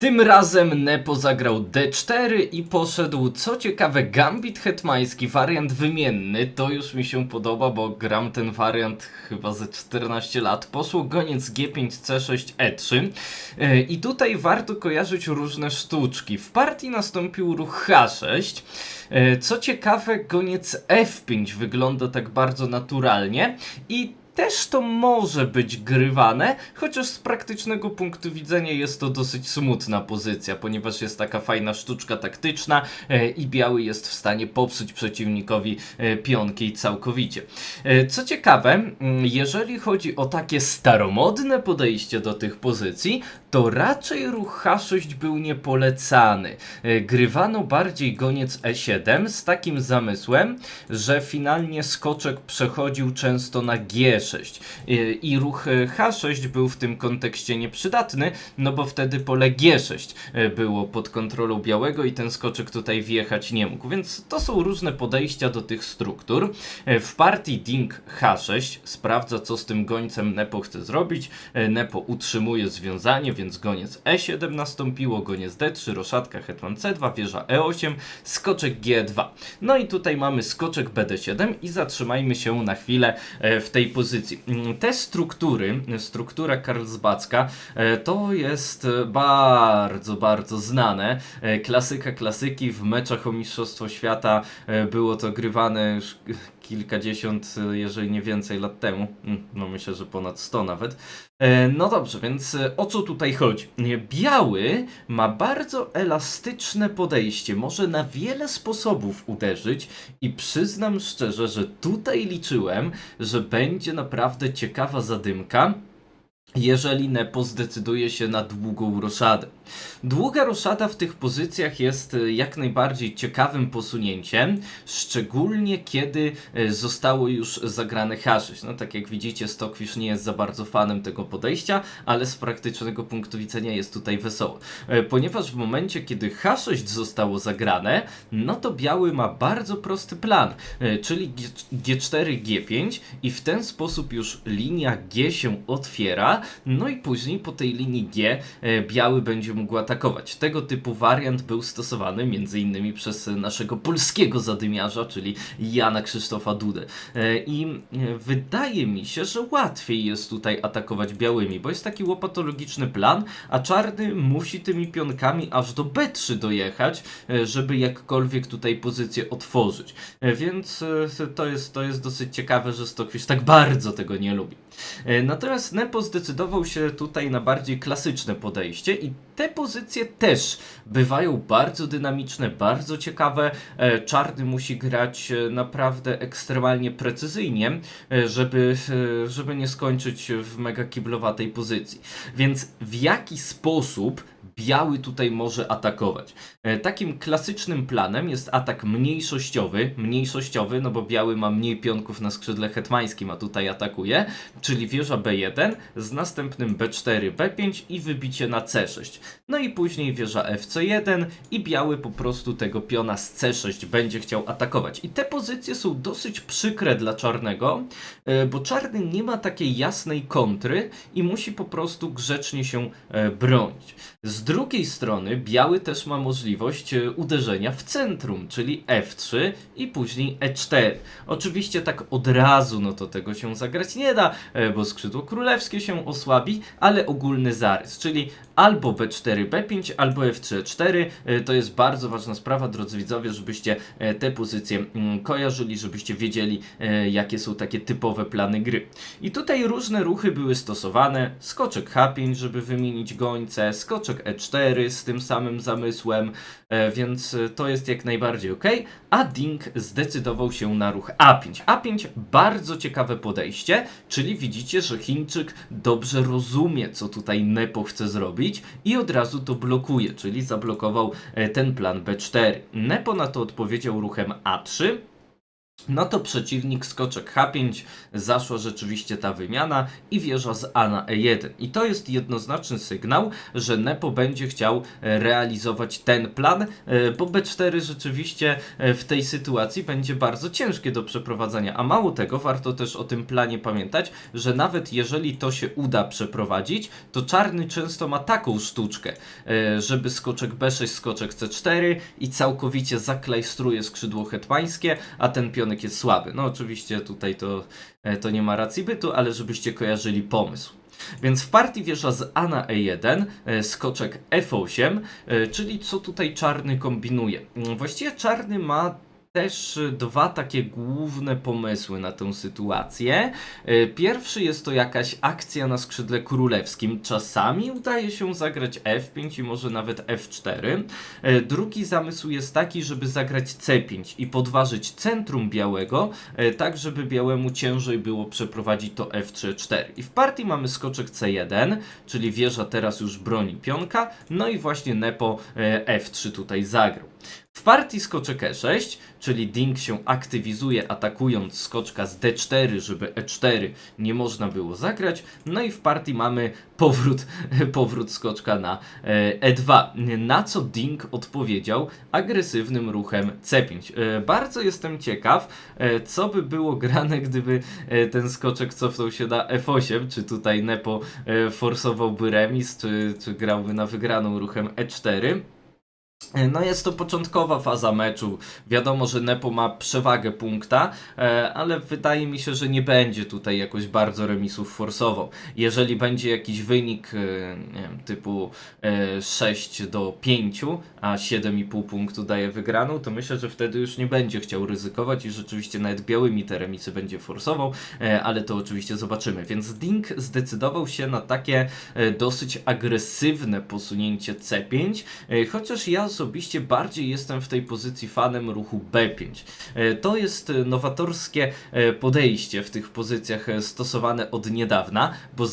Tym razem Nepo zagrał D4 i poszedł, co ciekawe, gambit hetmański, wariant wymienny. To już mi się podoba, bo gram ten wariant chyba ze 14 lat. Poszło goniec G5, C6, E3. E, I tutaj warto kojarzyć różne sztuczki. W partii nastąpił ruch H6. E, Co ciekawe, goniec F5 wygląda tak bardzo naturalnie i też to może być grywane, chociaż z praktycznego punktu widzenia jest to dosyć smutna pozycja, ponieważ jest taka fajna sztuczka taktyczna e, i biały jest w stanie popsuć przeciwnikowi e, pionki całkowicie. E, co ciekawe, jeżeli chodzi o takie staromodne podejście do tych pozycji, to raczej ruch H6 był niepolecany. Grywano bardziej goniec E7 z takim zamysłem, że finalnie skoczek przechodził często na G6 E, i ruch e, H6 był w tym kontekście nieprzydatny, no bo wtedy pole G6 e, było pod kontrolą białego i ten skoczek tutaj wjechać nie mógł, więc to są różne podejścia do tych struktur. W partii Ding H6 sprawdza co z tym gońcem Nepo chce zrobić. Nepo utrzymuje związanie, więc goniec E7 nastąpiło, goniec D3, roszatka hetman C2, wieża E8, skoczek G2. No i tutaj mamy skoczek BD7 i zatrzymajmy się na chwilę w tej pozycji. Mm, Te struktury, struktura Karlsbacka, e, to jest e, bardzo, bardzo znane. E, Klasyka klasyki w meczach o Mistrzostwo Świata było to grywane już kilkadziesiąt, e, jeżeli nie więcej lat temu. Mm, No myślę, że ponad 100 nawet. E, No dobrze, więc e, o co tutaj chodzi? Biały ma bardzo elastyczne podejście, może na wiele sposobów uderzyć i przyznam szczerze, że tutaj liczyłem, że będzie naprawdę ciekawa zadymka, jeżeli Nepo zdecyduje się na długą roszadę. Długa roszada w tych pozycjach jest e, jak najbardziej ciekawym posunięciem, szczególnie kiedy e, zostało już zagrane H6. No tak jak widzicie, Stockfish nie jest za bardzo fanem tego podejścia, ale z praktycznego punktu widzenia jest tutaj wesoło. E, Ponieważ w momencie, kiedy H6 zostało zagrane, no to biały ma bardzo prosty plan, czyli G- G4, G5 i w ten sposób już linia G się otwiera, no i później po tej linii G biały będzie mógł atakować. Tego typu wariant był stosowany m.in. przez naszego polskiego zadymiarza, czyli Jana Krzysztofa Dudę. E, I e, wydaje mi się, że łatwiej jest tutaj atakować białymi, bo jest taki łopatologiczny plan, a czarny musi tymi pionkami aż do B3 dojechać, e, żeby jakkolwiek tutaj pozycję otworzyć. Więc to jest, to jest dosyć ciekawe, że Stockfish tak bardzo tego nie lubi. E, Natomiast Nepo zdecydował się tutaj na bardziej klasyczne podejście i te pozycje też bywają bardzo dynamiczne, bardzo ciekawe. E, Czarny musi grać e, naprawdę ekstremalnie precyzyjnie, żeby, żeby nie skończyć w mega kiblowatej pozycji. Więc w jaki sposób biały tutaj może atakować. E, Takim klasycznym planem jest atak mniejszościowy. Mniejszościowy, no bo biały ma mniej pionków na skrzydle hetmańskim, a tutaj atakuje, czyli wieża B1 z następnym B4, B5 i wybicie na C6. No i później wieża FC1 i biały po prostu tego piona z C6 będzie chciał atakować. I te pozycje są dosyć przykre dla czarnego, e, bo czarny nie ma takiej jasnej kontry i musi po prostu grzecznie się e, bronić. Z drugiej strony biały też ma możliwość e, uderzenia w centrum, czyli F3 i później E4. Oczywiście tak od razu no to tego się zagrać nie da, e, bo skrzydło królewskie się osłabi, ale ogólny zarys, czyli albo B4, B5, albo F3, E4. E, To jest bardzo ważna sprawa, drodzy widzowie, żebyście e, te pozycje mm, kojarzyli, żebyście wiedzieli, e, jakie są takie typowe plany gry. I tutaj różne ruchy były stosowane. Skoczek H5, żeby wymienić gońce, skoczek E4 z tym samym zamysłem, e, więc to jest jak najbardziej ok. A Ding zdecydował się na ruch A5. A5 bardzo ciekawe podejście, czyli widzicie, że Chińczyk dobrze rozumie, co tutaj Nepo chce zrobić i od razu to blokuje, czyli zablokował e, ten plan B4. Nepo na to odpowiedział ruchem A3. No to przeciwnik skoczek H5, zaszła rzeczywiście ta wymiana i wieża z A na E1. I to jest jednoznaczny sygnał, że Nepo będzie chciał e, realizować ten plan, e, bo B4 rzeczywiście e, w tej sytuacji będzie bardzo ciężkie do przeprowadzenia. A mało tego, warto też o tym planie pamiętać, że nawet jeżeli to się uda przeprowadzić, to czarny często ma taką sztuczkę, żeby skoczek B6, skoczek C4 i całkowicie zaklajstruje skrzydło hetmańskie, a ten jest słaby. No oczywiście tutaj to, e, to nie ma racji bytu, ale żebyście kojarzyli pomysł. Więc w partii wieża z A na E1, e, skoczek F8, e, czyli co tutaj czarny kombinuje. Mm, Właściwie czarny ma też dwa takie główne pomysły na tę sytuację. E, Pierwszy jest to jakaś akcja na skrzydle królewskim. Czasami udaje się zagrać F5 i może nawet F4. E, Drugi zamysł jest taki, żeby zagrać C5 i podważyć centrum białego, e, tak żeby białemu ciężej było przeprowadzić to F3-4. I w partii mamy skoczek C1, czyli wieża teraz już broni pionka, no i właśnie Nepo e, F3 tutaj zagrał. W partii skoczek E6, czyli Ding się aktywizuje atakując skoczka z D4, żeby E4 nie można było zagrać. No i w partii mamy powrót, powrót skoczka na e, E2, na co Ding odpowiedział agresywnym ruchem C5. E, Bardzo jestem ciekaw, e, co by było grane, gdyby e, ten skoczek cofnął się na F8, czy tutaj Nepo e, forsowałby remis, czy, czy grałby na wygraną ruchem E4. No jest to początkowa faza meczu. Wiadomo, że Nepo ma przewagę punkta, e, ale wydaje mi się, że nie będzie tutaj jakoś bardzo remisów forsował. Jeżeli będzie jakiś wynik e, wiem, typu e, 6 do 5, a 7,5 punktu daje wygraną, to myślę, że wtedy już nie będzie chciał ryzykować i rzeczywiście nawet białymi te remisy będzie forsował, e, ale to oczywiście zobaczymy. Więc Ding zdecydował się na takie e, dosyć agresywne posunięcie C5, e, chociaż ja osobiście bardziej jestem w tej pozycji fanem ruchu B5. E, To jest e, nowatorskie e, podejście w tych pozycjach stosowane od niedawna, bo,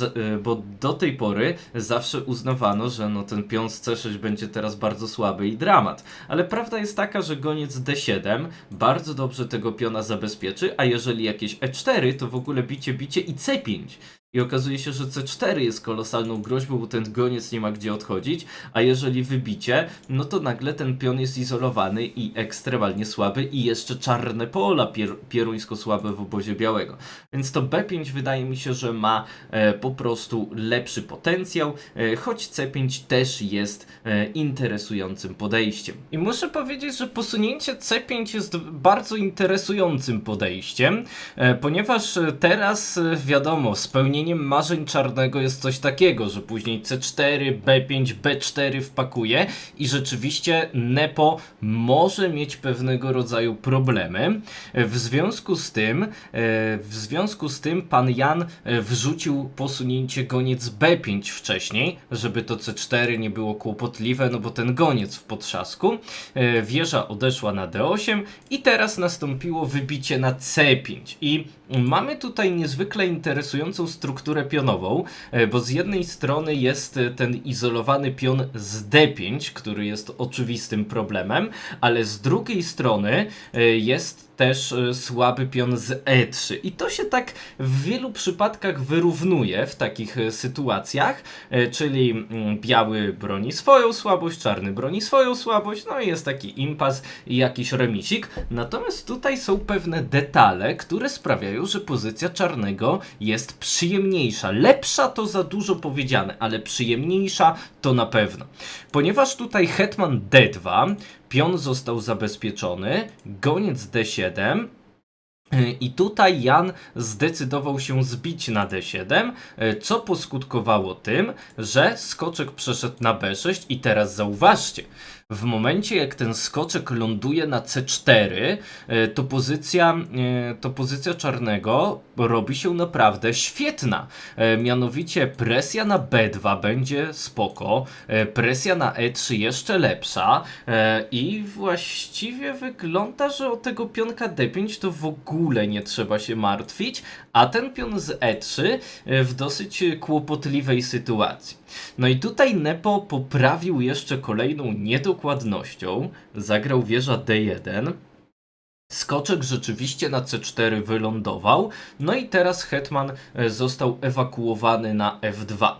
bo do tej pory zawsze uznawano, że no ten pion z C6 będzie teraz bardzo słaby i dramat. Ale prawda jest taka, że goniec D7 bardzo dobrze tego piona zabezpieczy, a jeżeli jakieś E4, to w ogóle bicie, bicie i C5. I okazuje się, że C4 jest kolosalną groźbą, bo ten goniec nie ma gdzie odchodzić, a jeżeli wybicie, no to nagle ten pion jest izolowany i ekstremalnie słaby i jeszcze czarne pola pier pieruńsko słabe w obozie białego. Więc to B5 wydaje mi się, że ma e, po prostu lepszy potencjał, e, choć C5 też jest e, interesującym podejściem. I muszę powiedzieć, że posunięcie C5 jest bardzo interesującym podejściem, e, ponieważ e, teraz e, wiadomo, spełnieniem marzeń czarnego jest coś takiego, że później C4, B5, B4 wpakuje i rzeczywiście Nepo może mieć pewnego rodzaju problemy. W związku z tym, e, w związku z tym pan Jan e, wrzucił posunięcie goniec B5 wcześniej, żeby to C4 nie było kłopotliwe, no bo ten goniec w potrzasku. E, Wieża odeszła na D8 i teraz nastąpiło wybicie na C5 i mamy tutaj niezwykle interesującą strukturę pionową, e, bo z jednej strony jest e, ten izolowany pion z D5, który jest oczywistym problemem, ale z drugiej strony e, jest też słaby pion z E3. I to się tak w wielu przypadkach wyrównuje w takich sytuacjach, czyli mm, biały broni swoją słabość, czarny broni swoją słabość, no i jest taki impas i jakiś remisik. Natomiast tutaj są pewne detale, które sprawiają, że pozycja czarnego jest przyjemniejsza. Lepsza to za dużo powiedziane, ale przyjemniejsza to na pewno. Ponieważ tutaj hetman D2, pion został zabezpieczony, goniec D7, i tutaj Jan zdecydował się zbić na D7, e, co poskutkowało tym, że skoczek przeszedł na B6 i teraz zauważcie, w momencie jak ten skoczek ląduje na C4, e, to pozycja, e, to pozycja czarnego robi się naprawdę świetna. E, Mianowicie presja na B2 będzie spoko, presja na E3 jeszcze lepsza i właściwie wygląda, że o tego pionka D5 to w ogóle nie trzeba się martwić, a ten pion z E3 e, w dosyć kłopotliwej sytuacji. No i tutaj Nepo poprawił jeszcze kolejną niedokładnością, zagrał wieża D1, Skoczek rzeczywiście na C4 wylądował, no i teraz hetman e, został ewakuowany na F2.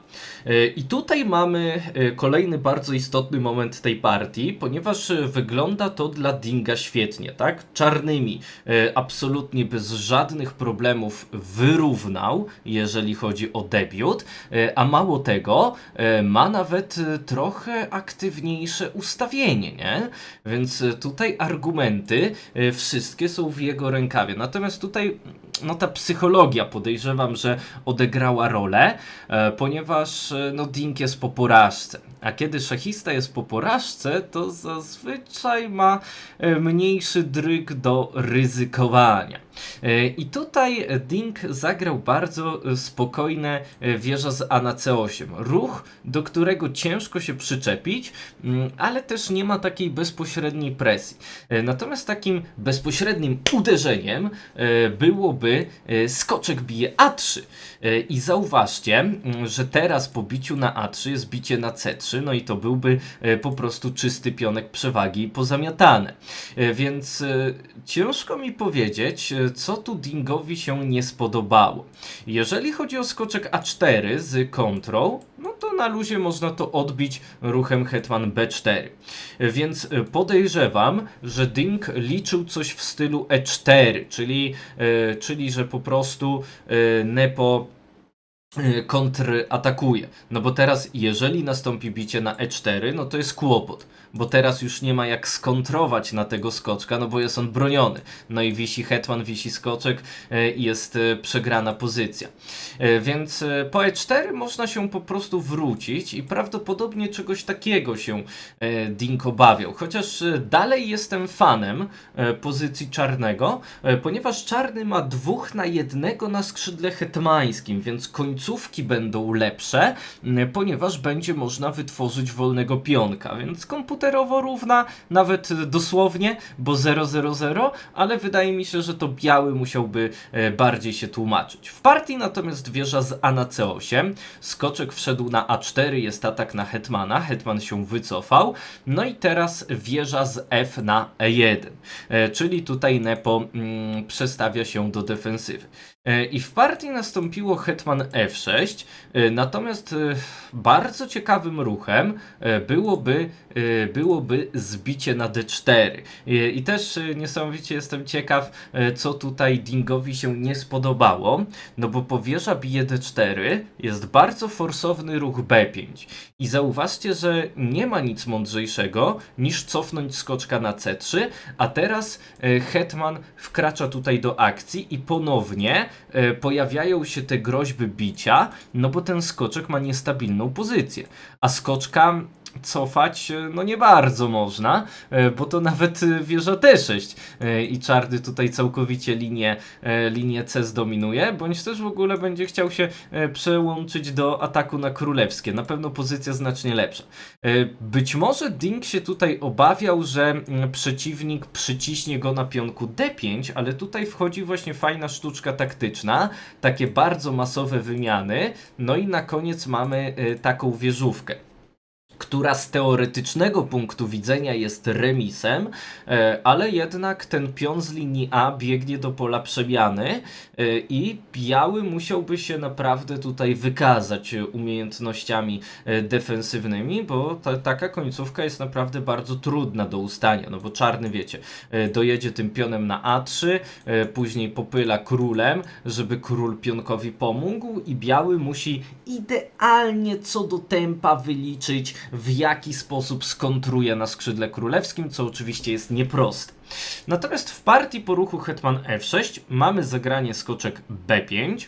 E, I tutaj mamy e, kolejny bardzo istotny moment tej partii, ponieważ wygląda to dla Dinga świetnie, tak? Czarnymi absolutnie bez żadnych problemów wyrównał, jeżeli chodzi o debiut, a mało tego, ma nawet trochę aktywniejsze ustawienie, nie? Więc tutaj argumenty e, wszystkie są w jego rękawie. Natomiast tutaj no ta psychologia podejrzewam, że odegrała rolę, e, ponieważ e, no Dink jest po porażce. A kiedy szachista jest po porażce, to zazwyczaj ma e, mniejszy dryg do ryzykowania. E, I tutaj Dink zagrał bardzo e, spokojne e, wieża z A na C8. Ruch, do którego ciężko się przyczepić, mm, ale też nie ma takiej bezpośredniej presji. Natomiast takim bezpośrednim uderzeniem byłoby skoczek bije A3. E, I zauważcie, mm, że teraz po biciu na A3 jest bicie na C3, no i to byłby po prostu czysty pionek przewagi pozamiatane. Więc ciężko mi powiedzieć, co tu Dingowi się nie spodobało. Jeżeli chodzi o skoczek A4 z kontrą, no to na luzie można to odbić ruchem hetman B4. E, Więc podejrzewam, że Ding liczył coś w stylu E4, czyli, e, czyli że po prostu e, Nepo kontratakuje. No bo teraz, jeżeli nastąpi bicie na E4, no to jest kłopot, bo teraz już nie ma jak skontrować na tego skoczka, no bo jest on broniony. No i wisi hetman, wisi skoczek e, i jest e, przegrana pozycja. Więc po E4 można się po prostu wrócić i prawdopodobnie czegoś takiego się Dink obawiał. Chociaż dalej jestem fanem pozycji czarnego, ponieważ czarny ma dwóch na jednego na skrzydle hetmańskim, więc końcówki będą lepsze, m, ponieważ będzie można wytworzyć wolnego pionka, więc komputerowo równa, nawet dosłownie, bo 000, ale wydaje mi się, że to biały musiałby e, bardziej się tłumaczyć. W partii natomiast wieża z A na C8, skoczek wszedł na A4, jest atak na hetmana, hetman się wycofał, no i teraz wieża z F na E1, e, czyli tutaj Nepo mm, przestawia się do defensywy. E, I w partii nastąpiło hetman F6, e, natomiast e, bardzo ciekawym ruchem byłoby, byłoby zbicie na D4. E, I też niesamowicie jestem ciekaw, co tutaj Dingowi się nie spodobało, no bo po wieża bije D4 jest bardzo forsowny ruch B5. I zauważcie, że nie ma nic mądrzejszego niż cofnąć skoczka na C3, a teraz hetman wkracza tutaj do akcji i ponownie pojawiają się te groźby bicia, no bo ten skoczek ma niestabilną pozycję. A skoczka cofać e, no nie bardzo można, e, bo to nawet e, wieża D6 e, i czarny tutaj całkowicie linię, linię C zdominuje, bądź też w ogóle będzie chciał się przełączyć do ataku na królewskie. Na pewno pozycja znacznie lepsza. Być może Ding się tutaj obawiał, że przeciwnik przyciśnie go na pionku D5, ale tutaj wchodzi właśnie fajna sztuczka taktyczna, takie bardzo masowe wymiany, no i na koniec mamy taką wieżówkę która z teoretycznego punktu widzenia jest remisem, e, ale jednak ten pion z linii A biegnie do pola przemiany e, i biały musiałby się naprawdę tutaj wykazać umiejętnościami e, defensywnymi, bo ta, taka końcówka jest naprawdę bardzo trudna do ustania, no bo czarny wiecie, dojedzie tym pionem na A3, e, później popyla królem, żeby król pionkowi pomógł i biały musi idealnie co do tempa wyliczyć w jaki sposób skontruje na skrzydle królewskim, co oczywiście jest nieproste. Natomiast w partii po ruchu hetman f6 mamy zagranie skoczek b5, e,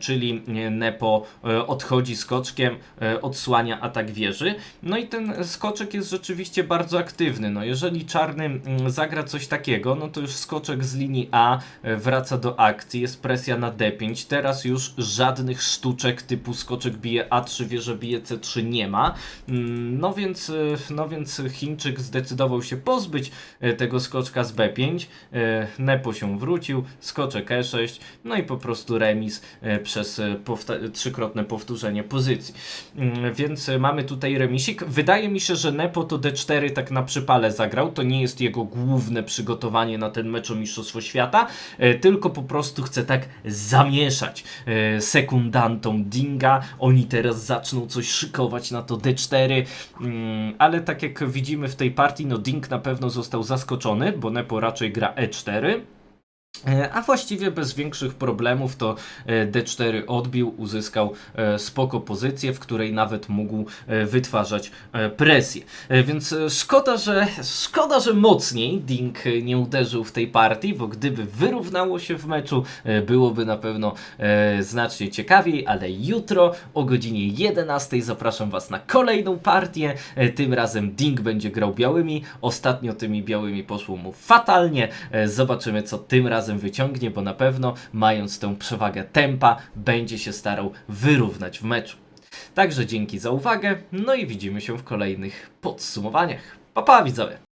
czyli e, Nepo e, odchodzi skoczkiem, e, odsłania atak wieży. No i ten skoczek jest rzeczywiście bardzo aktywny. No jeżeli czarny mm, zagra coś takiego, no to już skoczek z linii A e, wraca do akcji, jest presja na d5. Teraz już żadnych sztuczek typu skoczek bije a3, wieża bije c3 nie ma. Mm, No więc, e, no więc Chińczyk zdecydował się pozbyć e, tego skoczka z B5, e, Nepo się wrócił, skoczek E6, no i po prostu remis e, przez e, powta- trzykrotne powtórzenie pozycji. Mm, Więc e, mamy tutaj remisik. Wydaje mi się, że Nepo to D4 tak na przypale zagrał. To nie jest jego główne przygotowanie na ten mecz o Mistrzostwo Świata, e, tylko po prostu chce tak zamieszać e, sekundantom Dinga. Oni teraz zaczną coś szykować na to D4, mm, ale tak jak widzimy w tej partii, no Ding na pewno został zaskoczony, bo Nepo raczej gra E4. E, A właściwie bez większych problemów to e, D4 odbił, uzyskał e, spoko pozycję, w której nawet mógł wytwarzać presję. Więc szkoda, że szkoda, że mocniej Ding e, nie uderzył w tej partii, bo gdyby wyrównało się w meczu, byłoby na pewno znacznie ciekawiej, ale jutro o godzinie 11 zapraszam Was na kolejną partię. Tym razem Ding będzie grał białymi. Ostatnio tymi białymi poszło mu fatalnie. Zobaczymy, co tym razem wyciągnie, bo na pewno, mając tę przewagę tempa, będzie się starał wyrównać w meczu. Także dzięki za uwagę, no i widzimy się w kolejnych podsumowaniach. Pa, pa widzowie!